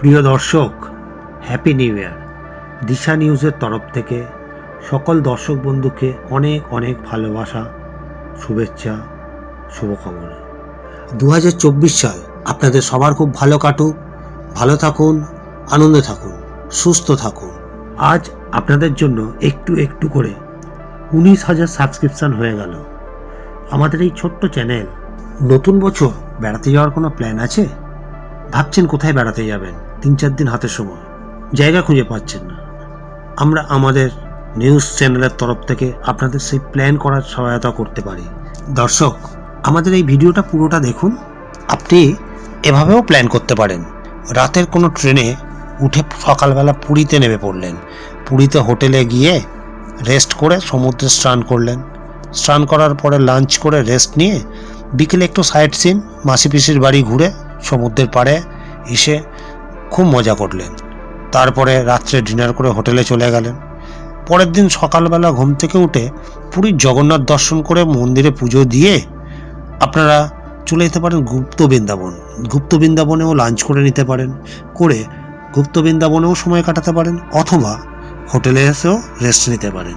প্রিয় দর্শক happy new year দিশা নিউজের তরফ থেকে সকল দর্শক বন্ধুকে অনেক অনেক ভালোবাসা, শুভেচ্ছা, শুভকামনা। দু সাল আপনাদের সবার খুব ভালো কাটুক, ভালো থাকুন, আনন্দে থাকুন, সুস্থ থাকুন। আজ আপনাদের জন্য একটু একটু করে উনিশ হাজার সাবস্ক্রিপশন হয়ে গেল। আমাদের এই ছোট্ট চ্যানেল নতুন বছর বেড়াতে যাওয়ার কোনো প্ল্যান আছে? ভাবছেন কোথায় বেড়াতে যাবেন? তিন চার দিন হাতে সময়। জায়গা খুঁজে পাচ্ছেন না। আমরা আমাদের নিউজ চ্যানেলের তরফ থেকে আপনাদের সেই প্ল্যান করার সহায়তা করতে পারি। দর্শক, আমাদের এই ভিডিওটা পুরোটা দেখুন। আপনি এভাবেও প্ল্যান করতে পারেন। রাতের কোনো ট্রেনে উঠে সকালবেলা পুরীতে নেমে পড়লেন। পুরীতে হোটেলে গিয়ে রেস্ট করে সমুদ্রে স্নান করলেন। স্নান করার পরে লাঞ্চ করে রেস্ট নিয়ে বিকেলে একটু সাইট সিন মাসি পিসির বাড়ি ঘুরে সমুদ্রের পাড়ে এসে খুব মজা করলেন। তারপরে রাত্রে ডিনার করে হোটেলে চলে গেলেন। পরের দিন সকালবেলা ঘুম থেকে উঠে পুরীর জগন্নাথ দর্শন করে মন্দিরে পুজো দিয়ে আপনারা চলে যেতে পারেন গুপ্ত বৃন্দাবন। গুপ্ত বৃন্দাবনেও লাঞ্চ করে নিতে পারেন, করে গুপ্ত বৃন্দাবনেও সময় কাটাতে পারেন অথবা হোটেলে এসেও রেস্ট নিতে পারেন।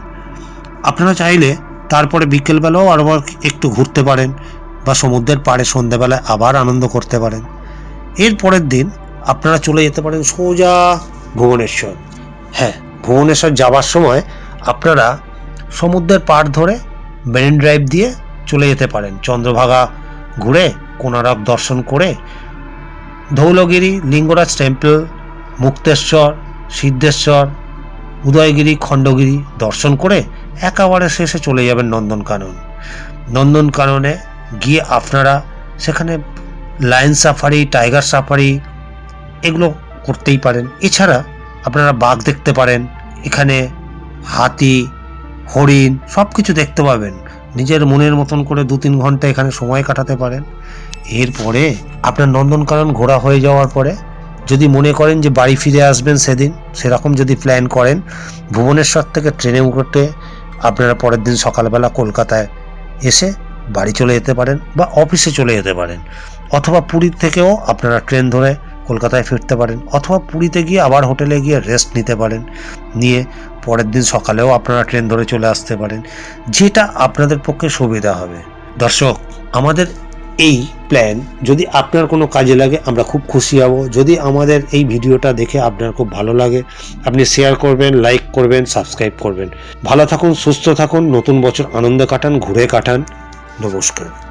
আপনারা চাইলে তারপরে বিকেলবেলাও আরও একটু ঘুরতে পারেন বা সমুদ্রের পাড়ে সন্ধ্যেবেলায় আবার আনন্দ করতে পারেন। এর পরের দিন আপনারা চলে যেতে পারেন সোজা ভুবনেশ্বর। হ্যাঁ ভুবনেশ্বর যাওয়ার সময় আপনারা সমুদ্রের পাড় ধরে মেরিন ড্রাইভ দিয়ে চলে যেতে পারেন। চন্দ্রভাগা ঘুরে কোনারক দর্শন করে ধৌলগিরি, লিঙ্গরাজ টেম্পল, মুক্তেশ্বর, সিদ্ধেশ্বর, উদয়গিরি, খণ্ডগিরি দর্শন করে একেবারে শেষে চলে যাবেন নন্দনকানন। নন্দনকাননে গিয়ে আপনারা সেখানে লায়ন সাফারি টাইগার সাফারি এগুলো করতেই পারেন। এছাড়া আপনারা বাঘ দেখতে পারেন, এখানে হাতি, হরিণ সব কিছু দেখতে পাবেন। নিজের মনের মতন করে দু তিন ঘণ্টা এখানে সময় কাটাতে পারেন। এরপরে আপনার নন্দনকানন ঘোরা হয়ে যাওয়ার পরে যদি মনে করেন যে বাড়ি ফিরে আসবেন সেদিন, সেরকম যদি প্ল্যান করেন, ভুবনেশ্বর থেকে ট্রেনে উঠে আপনারা পরের দিন সকালবেলা কলকাতায় এসে বাড়ি চলে যেতে পারেন বা অফিসে চলে যেতে পারেন। অথবা পুরীর থেকেও আপনারা ট্রেন ধরে কলকাতায় ফিরতে পারেন, অথবা পুরীতে গিয়ে আবার হোটেলে গিয়ে রেস্ট নিতে পারেন। নিয়ে পরের দিন সকালেও আপনারা ট্রেন ধরে চলে আসতে পারেন। যেটা আপনাদের পক্ষে সুবিধা হবে। দর্শক, আমাদের এই প্ল্যান যদি আপনার কোনো কাজে লাগে, আমরা খুব খুশি হব। যদি আমাদের এই ভিডিওটা দেখে আপনার খুব ভালো লাগে, আপনি শেয়ার করবেন লাইক করবেন সাবস্ক্রাইব করবেন। ভালো থাকুন, সুস্থ থাকুন, নতুন বছর আনন্দ কাটান, ঘুরে কাটান। নমস্কার।